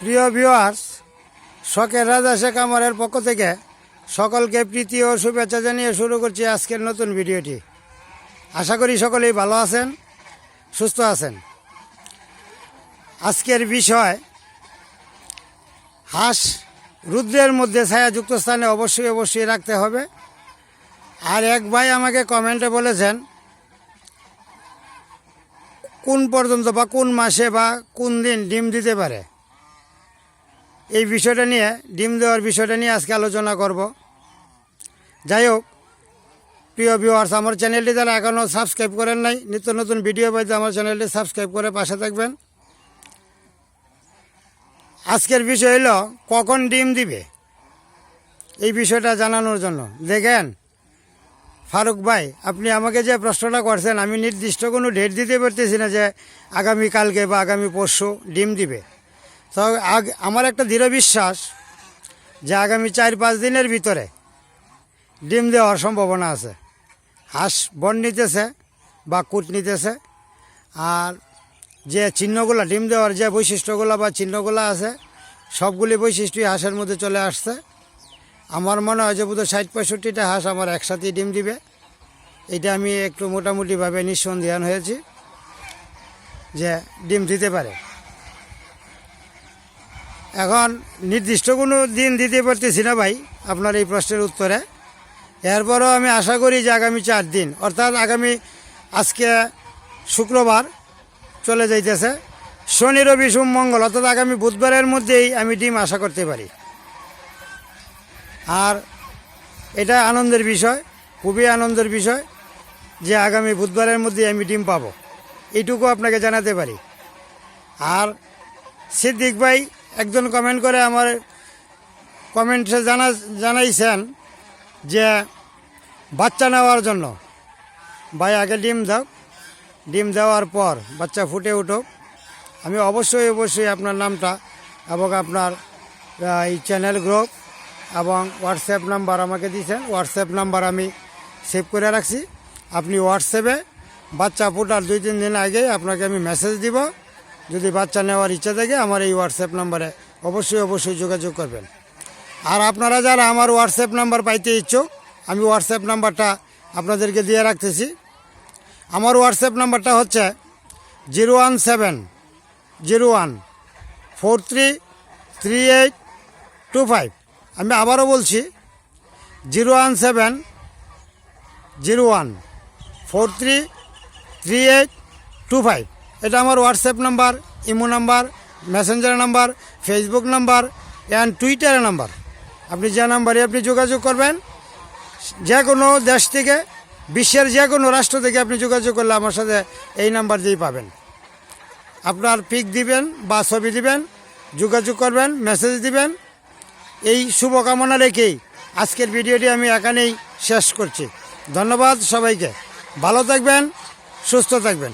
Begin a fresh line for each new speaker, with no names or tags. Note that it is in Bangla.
প্রিয় ভিউয়ার্স শখের রাজা শেখ আমারের পক্ষ থেকে সকলকে প্রীতি ও শুভেচ্ছা জানিয়ে শুরু করছি আজকের নতুন ভিডিওটি। আশা করি সকলেই ভালো আছেন, সুস্থ আছেন। আজকের বিষয়, হাঁস রুদ্রের মধ্যে ছায়াযুক্ত স্থানে অবশ্যই অবশ্যই রাখতে হবে। আর এক ভাই আমাকে কমেন্টে বলেছেন, কোন পর্যন্ত বা কোন মাসে বা কোন দিন ডিম দিতে পারে? এই বিষয়টা নিয়ে, ডিম দেওয়ার বিষয়টা নিয়ে আজকে আলোচনা করব। যাই হোক, প্রিয় ভিউয়ার্স আমার চ্যানেলটি যারা এখনও সাবস্ক্রাইব করেন নাই, নিত্য নতুন ভিডিও পাইতে আমার চ্যানেলটি সাবস্ক্রাইব করে পাশে থাকবেন। আজকের বিষয় হলো, কখন ডিম দিবে? এই বিষয়টা জানানোর জন্য। দেখেন, ফারুক ভাই, আপনি আমাকে যে প্রশ্নটা করছেন, আমি নির্দিষ্ট কোনো ডেট দিতে পারতেছি না যে আগামী কালকে বা আগামী পরশু ডিম দিবে। তো আগ আমার একটা দৃঢ় বিশ্বাস যে আগামী চার পাঁচ দিনের ভিতরে ডিম দেওয়ার সম্ভাবনা আছে। হাঁস বন নিতেছে বা কুট নিতেছে। আর যে চিহ্নগুলো, ডিম দেওয়ার যে বৈশিষ্ট্যগুলো বা চিহ্নগুলো আছে, সবগুলি বৈশিষ্ট্যই হাঁসের মধ্যে চলে আসছে। আমার মনে হয় যে বোধ ষাট পঁয়ষট্টিটা হাঁস আমার একসাথেই ডিম দিবে। এটা আমি একটু মোটামুটিভাবে নিঃসন্দেহান হয়েছি যে ডিম দিতে পারে। এখন নির্দিষ্ট কোনো দিন দিতে পারতেছি না ভাই আপনার এই প্রশ্নের উত্তরে। এরপরও আমি আশা করি যে আগামী চার দিন, অর্থাৎ আগামী আজকে শুক্রবার চলে যাইতেছে। শনি, রবি, সোম, মঙ্গল, অর্থাৎ আগামী বুধবারের মধ্যেই আমি ডিম আশা করতে পারি। আর এটা আনন্দের বিষয়, খুবই আনন্দের বিষয় যে আগামী বুধবারের মধ্যে আমি ডিম পাবো। এইটুকু আপনাকে জানাতে পারি। আর সিদ্দিক ভাই একজন কমেন্ট করে আমার কমেন্টে জানা, জানাইছেন যে বাচ্চা নেওয়ার জন্য। ভাই, আগে ডিম দাও। ডিম দেওয়ার পর বাচ্চা ফুটে উঠুক। আমি অবশ্যই অবশ্যই আপনার নামটা এবং আপনার এই চ্যানেল গ্রুপ এবং হোয়াটসঅ্যাপ নাম্বার আমাকে দিয়েছেন। হোয়াটসঅ্যাপ নাম্বার আমি সেভ করে রাখছি। আপনি হোয়াটসঅ্যাপে বাচ্চা ফোটার দুই, তিন দিন আগে আপনাকে আমি মেসেজ দিব। যদি বাচ্চা নেওয়ার ইচ্ছা থাকে, আমার এই হোয়াটসঅ্যাপ নাম্বারে অবশ্যই অবশ্যই যোগাযোগ করবেন। আর আপনারা যারা আমার হোয়াটসঅ্যাপ নাম্বার পাইতে ইচ্ছুক, আমি হোয়াটসঅ্যাপ নাম্বারটা আপনাদেরকে দিয়ে রাখতেছি। আমার হোয়াটসঅ্যাপ নাম্বারটা হচ্ছে zero one seven zero one four three three eight two five আমি আবারও বলছি zero one seven zero one four three three eight two five এটা আমার WhatsApp number, Imo number Messenger number Facebook number and টুইটারের নাম্বার। আপনি যে নাম্বারে আপনি যোগাযোগ করবেন, যে কোনো দেশ থেকে, বিশ্বের যে কোনো রাষ্ট্র থেকে আপনি যোগাযোগ করলে আমার সাথে এই নাম্বার দিয়েই পাবেন। আপনার পিক দিবেন বা ছবি দিবেন, যোগাযোগ করবেন মেসেজ দিবেন। এই শুভকামনা রেখেই আজকের ভিডিওটি আমি এখানেই শেষ করছি। ধন্যবাদ সবাইকে। ভালো থাকবেন, সুস্থ থাকবেন।